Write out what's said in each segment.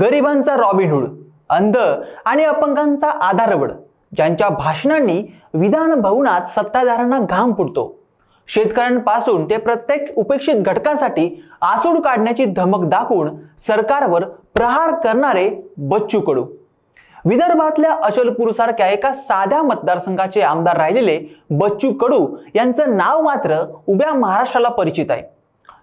गरिबांचा Robin Hood अंध आणि अपंगांचा आधारवड ज्यांच्या भाषणांनी विधान भवनात सत्ताधाऱ्यांना घाम फुटतो. शेतकऱ्यांपासून ते प्रत्येक उपेक्षित घटकांसाठी आसूड काढण्याची धमक दाखवून सरकारवर प्रहार करणारे बच्चू कडू. विदर्भातल्या अचलपूर सारख्या एका साध्या मतदारसंघाचे आमदार राहिलेले बच्चू कडू यांचं नाव मात्र उभ्या महाराष्ट्राला परिचित आहे.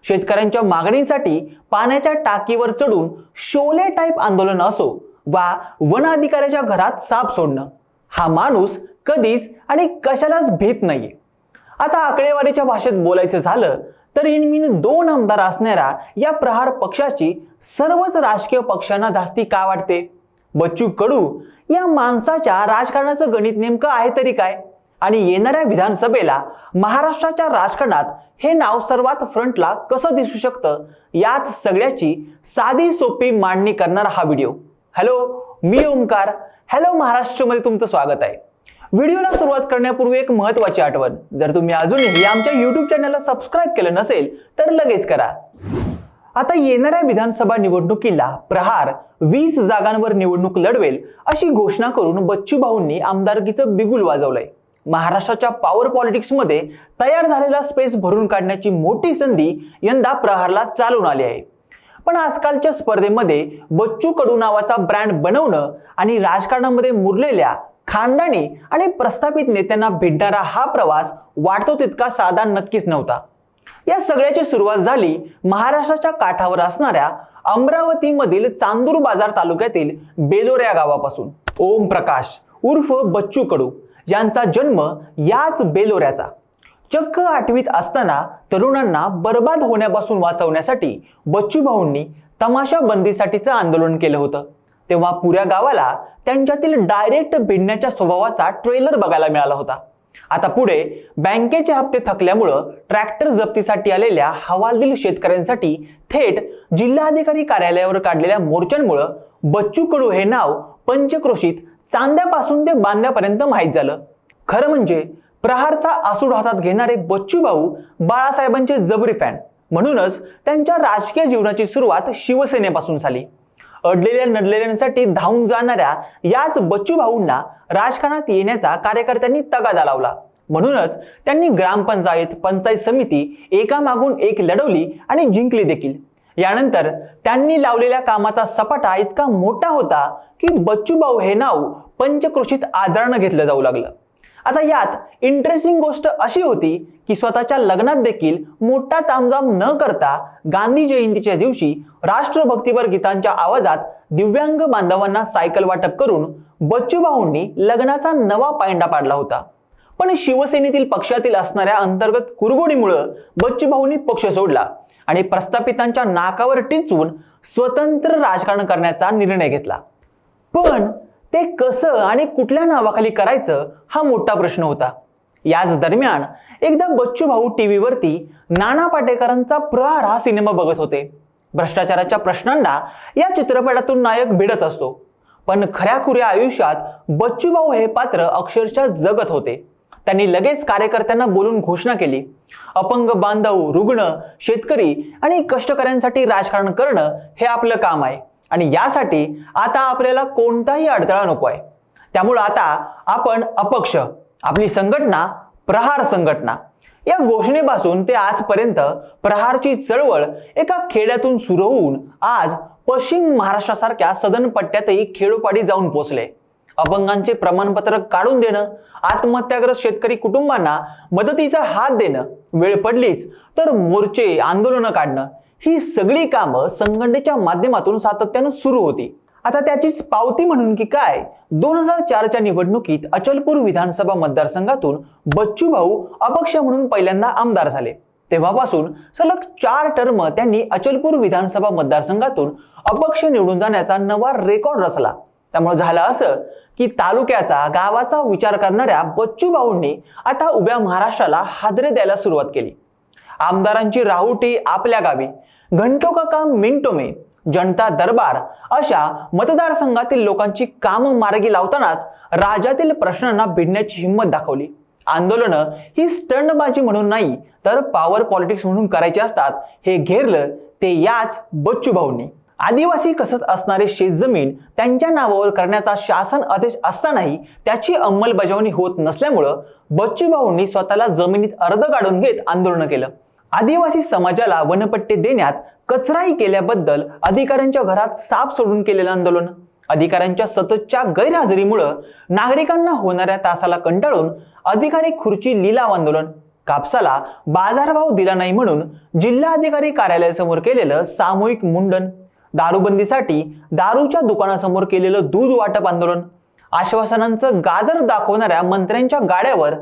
शेतकऱ्यांच्या मागणीसाठी पाण्याच्या टाकीवर चढून शोले टाईप आंदोलन असो वा वन अधिकाऱ्याच्या घरात साप सोडणं. हा माणूस कधीच आणि कशालाच भीत नाहीये. आता आकडेवारीच्या भाषेत बोलायचं झालं तर इनमिन दोन आमदार असणाऱ्या या प्रहार पक्षाची सर्वच राजकीय पक्षांना धास्ती का वाटते? बच्चू कडू या माणसाच्या राजकारणाचं गणित नेमकं आहे तरी काय? आणि येणाऱ्या विधानसभेला महाराष्ट्राच्या राजकारणात हे नाव सर्वात फ्रंटला कसं दिसू शकतं? याच सगळ्याची साधी सोपी मांडणी करणारा हा व्हिडिओ. हॅलो मी ओमकार हॅलो महाराष्ट्रमध्ये तुमचं स्वागत आहे. व्हिडिओला सुरुवात करण्यापूर्वी एक महत्वाची आठवण. जर तुम्ही अजूनही आमच्या युट्यूब चॅनलला सबस्क्राईब केलं नसेल तर लगेच करा. आता येणाऱ्या विधानसभा निवडणुकीला प्रहार वीस जागांवर निवडणूक लढवेल अशी घोषणा करून बच्चू भाऊंनी आमदारकीचं बिगुल वाजवलंय. महाराष्ट्राच्या पॉवर पॉलिटिक्समध्ये तयार झालेला स्पेस भरून काढण्याची मोठी संधी यंदा प्रहारला चालून आली आहे. पण आजकालच्या स्पर्धेमध्ये बच्चू कडू नावाचा ब्रँड बनवणं आणि राजकारणामध्ये मुरलेल्या खानदानी आणि प्रस्थापित नेत्यांना भेटणारा हा प्रवास वाटतो तितका साधा नक्कीच नव्हता. या सगळ्याची सुरुवात झाली महाराष्ट्राच्या काठावर असणाऱ्या अमरावतीमधील चांदूर बाजार तालुक्यातील बेलोर या गावापासून. ओम प्रकाश उर्फ बच्चू कडू. यांचा जन्म याच बेलोऱ्याचा. चक्क आठवीत असताना तरुणांना बर्बाद होण्यापासून वाचवण्यासाठी बच्चू भाऊंनी तमाशा बंदीसाठीचं आंदोलन केलं होतं. तेव्हा पुऱ्या गावाला त्यांच्यातील डायरेक्ट भिडण्याच्या स्वभावाचा ट्रेलर बघायला मिळाला होता. आता पुढे बँकेचे हप्ते थकल्यामुळं ट्रॅक्टर जप्तीसाठी आलेल्या हवालदिल शेतकऱ्यांसाठी थेट जिल्हाधिकारी कार्यालयावर काढलेल्या मोर्चांमुळं बच्चू कडू हे नाव पंचक्रोशीत चांद्यापासून ते बांद्यापर्यंत माहीत झालं. खरं म्हणजे प्रहारचा आसूड हातात घेणारे बच्चू भाऊ बाळासाहेबांचे जबरी फॅन म्हणूनच त्यांच्या राजकीय जीवनाची सुरुवात शिवसेनेपासून झाली. अडलेल्या नडलेल्यांसाठी धावून जाणाऱ्या याच बच्चू भाऊंना राजकारणात येण्याचा कार्यकर्त्यांनी तगादा लावला. म्हणूनच त्यांनी ग्रामपंचायत पंचायत समिती एकामागून एक लढवली आणि जिंकली देखील. यानंतर त्यांनी लावलेल्या कामाचा सपाटा इतका मोठा होता की बच्चूभाऊ हे नाव पंचक्रोशीत आदरानं घेतलं जाऊ लागलं. आता यात इंटरेस्टिंग गोष्ट अशी होती की स्वतःच्या लग्नात देखील मोठा तामजाम न करता गांधी जयंतीच्या दिवशी राष्ट्रभक्तीपर गीतांच्या आवाजात दिव्यांग बांधवांना सायकल वाटप करून बच्चूभाऊंनी लग्नाचा नवा पायंडा पाडला होता. पण शिवसेनेतील पक्षातील असणाऱ्या अंतर्गत कुरगोडीमुळं बच्चूभाऊंनी पक्ष सोडला. आणि प्रस्थापितांच्या नाकावर टिचून स्वतंत्र राजकारण करण्याचा निर्णय घेतला. पण ते कसं आणि कुठल्या नावाखाली करायचं हा मोठा प्रश्न होता. याच दरम्यान एकदा बच्चू भाऊ टीव्हीवरती नाना पाटेकरांचा प्रहार हा सिनेमा बघत होते. भ्रष्टाचाराच्या प्रश्नांना या चित्रपटातून नायक भिडत असतो. पण खऱ्याखुऱ्या आयुष्यात बच्चू भाऊ हे पात्र अक्षरशः जगत होते. त्यांनी लगेच कार्यकर्त्यांना बोलून घोषणा केली. अपंग बांधव रुग्ण शेतकरी आणि कष्टकऱ्यांसाठी राजकारण करणं हे आपलं काम आहे. आणि यासाठी आता आपल्याला कोणताही अडथळा नको आहे. त्यामुळं आता आपण अपक्ष आपली संघटना प्रहार संघटना. या घोषणेपासून ते आजपर्यंत प्रहारची चळवळ एका खेड्यातून सुरू होऊन आज पश्चिम महाराष्ट्रासारख्या सदन पट्ट्यातही खेडोपाडी जाऊन पोचले. अपंगांचे प्रमाणपत्र काढून देणं आत्महत्याग्रस्त शेतकरी कुटुंबांना मदतीचा हात देणं वेळ पडलीच तर मोर्चे आंदोलनं काढणं ही सगळी कामं संघटनेच्या माध्यमातून सातत्यानं सुरू होती. आता त्याचीच पावती म्हणून की काय? दोन हजार चारच्या निवडणुकीत अचलपूर विधानसभा मतदारसंघातून बच्चू भाऊ अपक्ष म्हणून पहिल्यांदा आमदार झाले. तेव्हापासून सलग चार टर्म त्यांनी अचलपूर विधानसभा मतदारसंघातून अपक्ष निवडून जाण्याचा नवा रेकॉर्ड रचला. त्यामुळे झालं असं की तालुक्याचा गावाचा विचार करणाऱ्या बच्चू भाऊंनी आता उभ्या महाराष्ट्राला हादरे द्यायला सुरुवात केली. आमदारांची राहुटी आपल्या गावी. घंटो का काम मिंटो में जनता दरबार अशा मतदारसंघातील लोकांची कामं मार्गी लावतानाच राज्यातील प्रश्नांना भिडण्याची हिंमत दाखवली. आंदोलनं ही स्टंडबाजी म्हणून नाही तर पॉवर पॉलिटिक्स म्हणून करायची असतात हे घेरलं ते याच बच्चू भाऊंनी. आदिवासी कसत असणारे शेतजमीन त्यांच्या नावावर करण्याचा शासन आदेश असतानाही त्याची अंमलबजावणी होत नसल्यामुळं बच्चू भाऊंनी स्वतःला जमिनीत अर्ध काढून घेत आंदोलन केलं. आदिवासी समाजाला वनपट्टे देण्यात कचराही केल्याबद्दल अधिकाऱ्यांच्या घरात साप सोडून केलेलं आंदोलन. अधिकाऱ्यांच्या सततच्या गैरहजेरीमुळं नागरिकांना होणाऱ्या त्रासाला कंटाळून अधिकारी खुर्ची लिलाव आंदोलन. कापसाला बाजारभाव दिला नाही म्हणून जिल्हाधिकारी कार्यालयासमोर केलेलं सामूहिक मुंडन. दारूबंदीसाठी दारूच्या दुकानासमोर केलेलं दूध वाटप आंदोलन. आश्वासनांचं गादर दाखवणाऱ्या मंत्र्यांच्या गाड्यावर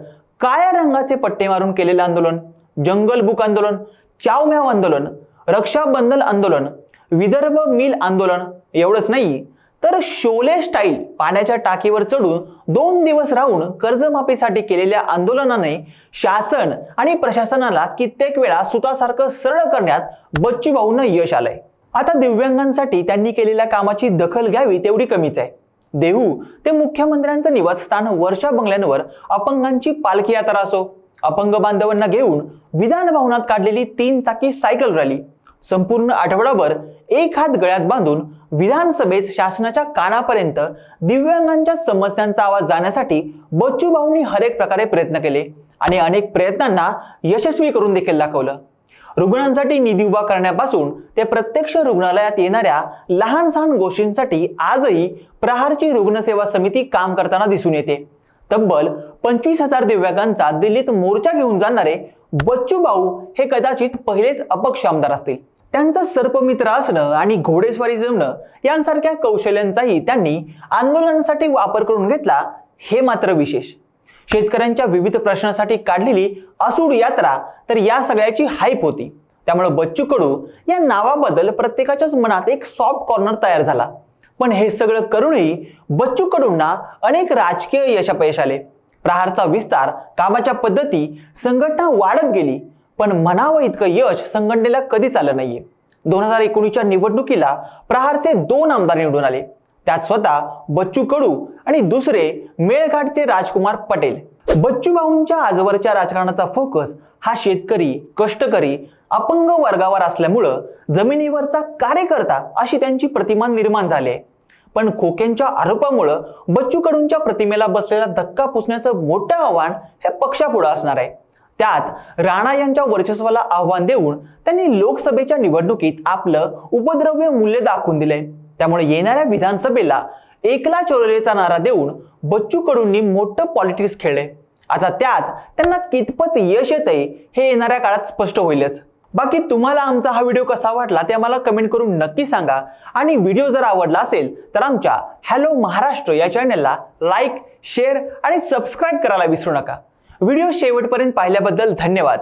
काळ्या रंगाचे पट्टे मारून केलेलं आंदोलन. जंगल बुक आंदोलन चावम्याव आंदोलन रक्षाबंधन आंदोलन विदर्भ मिल आंदोलन एवढंच नाही तर शोले स्टाईल पाण्याच्या टाकीवर चढून दोन दिवस राहून कर्जमाफीसाठी केलेल्या आंदोलनाने शासन आणि प्रशासनाला कित्येक वेळा सुतासारखं सरळ करण्यात बच्चू भाऊंना यश आलंय. आता दिव्यांगांसाठी त्यांनी केलेल्या कामाची दखल घ्यावी तेवढी कमीच आहे. देहू ते मुख्यमंत्र्यांचं निवासस्थान वर्षा बंगल्यांवर अपंगांची पालखी यात्रा असो अपंग बांधवांना घेऊन विधान भवनात काढलेली तीन चाकी सायकल रॅली. संपूर्ण आठवडाभर एक हात गळ्यात बांधून विधानसभेत शासनाच्या कानापर्यंत दिव्यांगांच्या समस्यांचा आवाज जाण्यासाठी बच्चू भाऊंनी हरेक प्रकारे प्रयत्न केले आणि अनेक प्रयत्नांना यशस्वी करून देखील दाखवलं. रुग्णांसाठी निधी उभा करण्यापासून ते प्रत्यक्ष रुग्णालयात येणाऱ्या लहान सहान गोष्टींसाठी आजही प्रहारची रुग्णसेवा समिती काम करताना दिसून येते. तब्बल पंचवीस हजार दिव्यांगांचा दिल्लीत मोर्चा घेऊन जाणारे बच्चू भाऊ हे कदाचित पहिलेच अपक्ष आमदार असतील. त्यांचं सर्पमित्र असणं आणि घोडेस्वारी जमणं यांसारख्या कौशल्यांचाही त्यांनी आंदोलनासाठी वापर करून घेतला हे मात्र विशेष. शेतकऱ्यांच्या विविध प्रश्नासाठी काढलेली असूड यात्रा तर या सगळ्याची हाईप होती. त्यामुळे बच्चू कडू या नावाबद्दल प्रत्येकाच्याच मनात एक सॉफ्ट कॉर्नर तयार झाला. पण हे सगळं करूनही बच्चू कडूंना अनेक राजकीय यशापयश आले. प्रहारचा विस्तार कामाच्या पद्धती संघटना वाढत गेली. पण म्हणावं इतकं यश संघटनेला कधीच आलं नाहीये. दोन हजार एकोणीसच्या निवडणुकीला प्रहारचे दोन आमदार निवडून आले. त्यात स्वतः बच्चू कडू आणि दुसरे मेळघाटचे राजकुमार पटेल. बच्चूभाऊंच्या आजवरच्या राजकारणाचा फोकस हा शेतकरी कष्टकरी अपंग वर्गावर असल्यामुळं जमिनीवरचा कार्यकर्ता अशी त्यांची प्रतिमा निर्माण झाली आहे. पण खोक्यांच्या आरोपामुळं बच्चू कडूंच्या प्रतिमेला बसलेला धक्का पुसण्याचं मोठं आव्हान हे पक्षापुढं असणार आहे. त्यात राणा यांच्या वर्चस्वाला आव्हान देऊन त्यांनी लोकसभेच्या निवडणुकीत आपलं उपद्रव्य मूल्य दाखवून दिले त्यामुळे येणाऱ्या विधानसभेला एकला चोरलेचा नारा देऊन बच्चू कडूंनी मोठं पॉलिटिक्स खेळले. आता त्यात त्यांना कितपत यश येतंय हे येणाऱ्या काळात स्पष्ट होईलच. बाकी तुम्हाला आमचा हा व्हिडिओ कसा वाटला ते आम्हाला कमेंट करून नक्की सांगा. आणि व्हिडिओ जर आवडला असेल तर आमच्या हॅलो महाराष्ट्र या चॅनलला लाईक शेअर आणि सबस्क्राईब करायला विसरू नका. व्हिडिओ शेवटपर्यंत पाहिल्याबद्दल धन्यवाद.